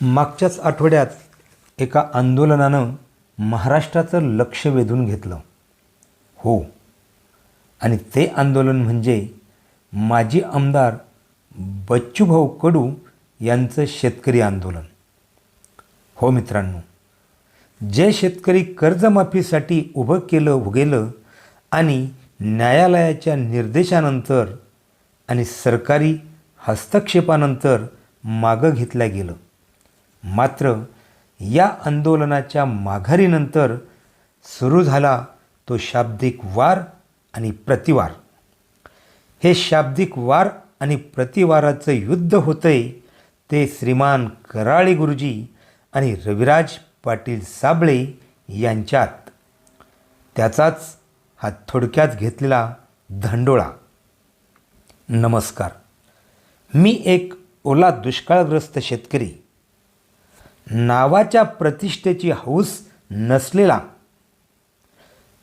मागच्याच आठवड्यात एका आंदोलनानं महाराष्ट्राचं लक्ष वेधून घेतलं. हो. आणि ते आंदोलन म्हणजे माजी आमदार बच्चूभाऊ कडू यांचं शेतकरी आंदोलन. हो मित्रांनो जे शेतकरी कर्जमाफीसाठी उभं केलं गेलं आणि न्यायालयाच्या निर्देशानंतर आणि सरकारी हस्तक्षेपानंतर मागं घेतलं गेलं. मात्र या आंदोलनाच्या माघारीनंतर सुरू झाला तो शाब्दिक वार आणि प्रतिवार. हे शाब्दिक वार आणि प्रतिवाराचं युद्ध होतंय ते श्रीमान कराळे गुरुजी आणि रविराज पाटील साबळे यांच्यात. त्याचाच हा थोडक्यात घेतलेला धंडोळा. नमस्कार. मी एक ओला दुष्काळग्रस्त शेतकरी. नावाच्या प्रतिष्ठेची हौस नसलेला.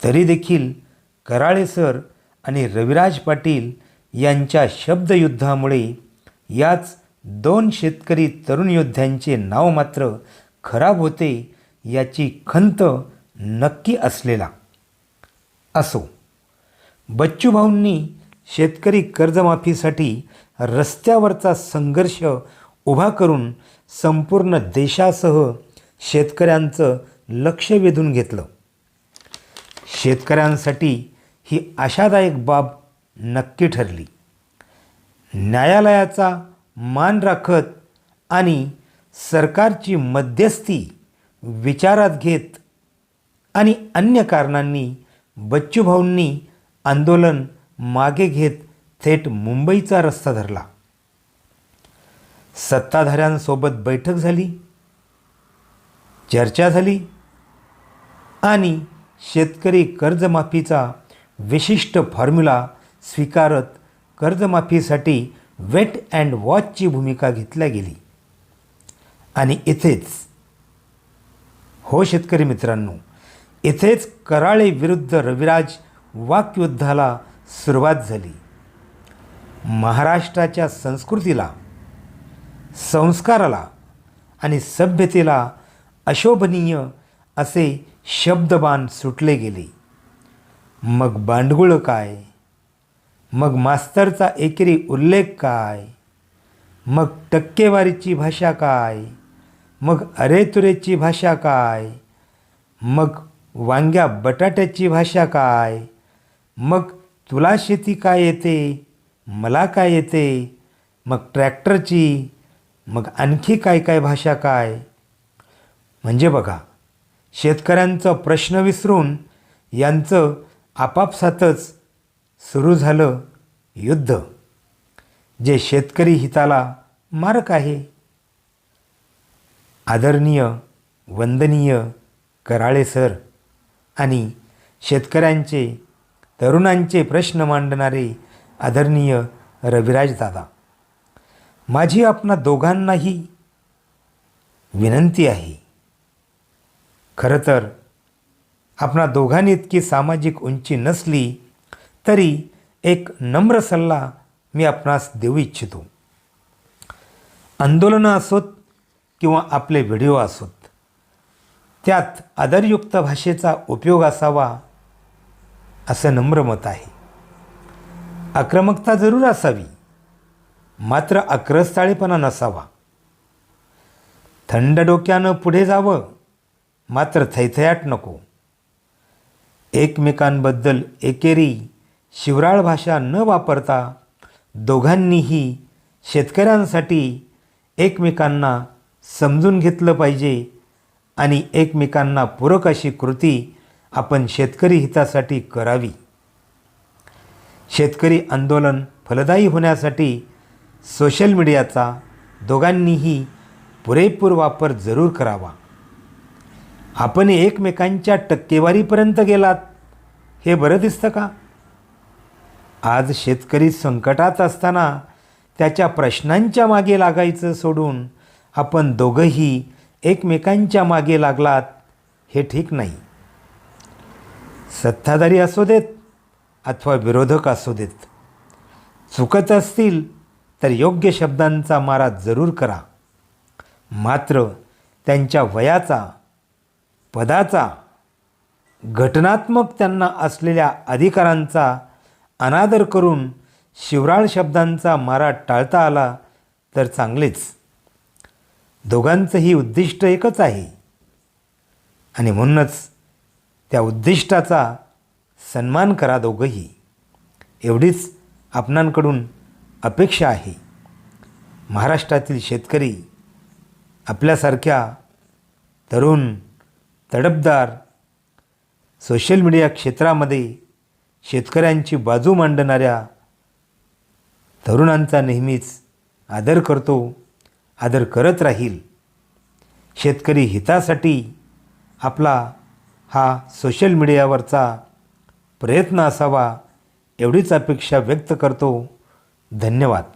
तरी देखील कराळे सर आणि रविराज पाटील यांच्या शब्दयुद्धामुळे याच दोन शेतकरी तरुण योद्ध्यांचे नाव मात्र खराब होते याची खंत नक्की असलेला. असो बच्चूभाऊंनी शेतकरी कर्जमाफीसाठी रस्त्यावरचा संघर्ष उभा करून संपूर्ण देशासह शेतकऱ्यांचं लक्ष वेधून घेतलं. शेतकऱ्यांसाठी ही आशादायक बाब नक्की ठरली. न्यायालयाचा मान राखत आणि सरकारची मध्यस्थी विचारात घेत आणि अन्य कारणांनी बच्चूभाऊंनी आंदोलन मागे घेत थेट मुंबईचा रस्ता धरला. सत्ताधाऱ्यांसोबत बैठक झाली चर्चा झाली आणि शेतकरी कर्जमाफीचा विशिष्ट फॉर्म्युला स्वीकारत कर्जमाफीसाठी वेट अँड वॉचची भूमिका घेतल्या गेली. आणि इथेच हो शेतकरी मित्रांनो इथेच कराळे विरुद्ध रविराज वाकयुद्धाला सुरुवात झाली. महाराष्ट्राच्या संस्कृतीला संस्काराला आणि सभ्यतेला अशोभनीय असे शब्दबाण सुटले गेले. मग बांडगुळं काय? मग मास्तरचा एकेरी उल्लेख काय? मग टक्केवारीची भाषा काय? मग अरेतुरेची भाषा काय? मग वांग्या बटाट्याची भाषा काय? मग तुला शेती काय येते? मला काय येते? मग ट्रॅक्टरची मग आणखी काय काय भाषा काय? म्हणजे बघा शेतकऱ्यांचा प्रश्न विसरून यांचं आपापसातच सुरू झालं युद्ध जे शेतकरी हिताला मारक आहे. आदरणीय वंदनीय कराळे सर आणि शेतकऱ्यांचे तरुणांचे प्रश्न मांडणारे आदरणीय रविराज दादा. माझी आपणा दोघांनाही विनंती आहे. खरं तर आपणा दोघांनी इतकी सामाजिक उंची नसली तरी एक नम्र सल्ला मी आपणास देऊ इच्छितो. आंदोलनं असोत किंवा आपले व्हिडिओ असोत त्यात आदरयुक्त भाषेचा उपयोग असावा असं नम्र मत आहे. आक्रमकता जरूर असावी. मात्र अक्रस्ताळेपणा नसावा. थंड डोक्यानं पुढे जावं मात्र थैथयाट नको. एकमेकांबद्दल एकेरी शिवराळ भाषा न वापरता दोघांनीही शेतकऱ्यांसाठी एकमेकांना समजून घेतलं पाहिजे आणि एकमेकांना पूरक अशी कृती आपण शेतकरी हितासाठी करावी. शेतकरी आंदोलन फलदायी होण्यासाठी सोशल मीडियाचा दोघांनीही पुरेपूर वापर जरूर करावा. आपण एकमेकांच्या टक्केवारीपर्यंत गेलात हे बरं दिसतं का? आज शेतकरी संकटात असताना त्याच्या प्रश्नांच्या मागे लागायचं सोडून आपण दोघंही एकमेकांच्या मागे लागलात हे ठीक नाही. सत्ताधारी असू देत अथवा विरोधक असू देत. चुकत असतील तर योग्य शब्दांचा मारा जरूर करा. मात्र त्यांच्या वयाचा पदाचा घटनात्मक त्यांना असलेल्या अधिकारांचा अनादर करून शिवराळ शब्दांचा मारा टाळता आला तर चांगलेच. दोघांचंही उद्दिष्ट एकच आहे. आणि म्हणूनच त्या उद्दिष्टाचा सन्मान करा दोघंही. एवढीच आपणांकडून अपेक्षा आहे. महाराष्ट्रातील शेतकरी आपल्यासारख्या तरुण तडपदार सोशल मीडिया क्षेत्रामध्ये शेतकऱ्यांची बाजू मांडणाऱ्या तरुणांचा नेहमीच आदर करतो आदर करत राहील. शेतकरी हितासाठी आपला हा सोशल मीडियावरचा प्रयत्न असावा एवढीच अपेक्षा व्यक्त करतो. धन्यवाद.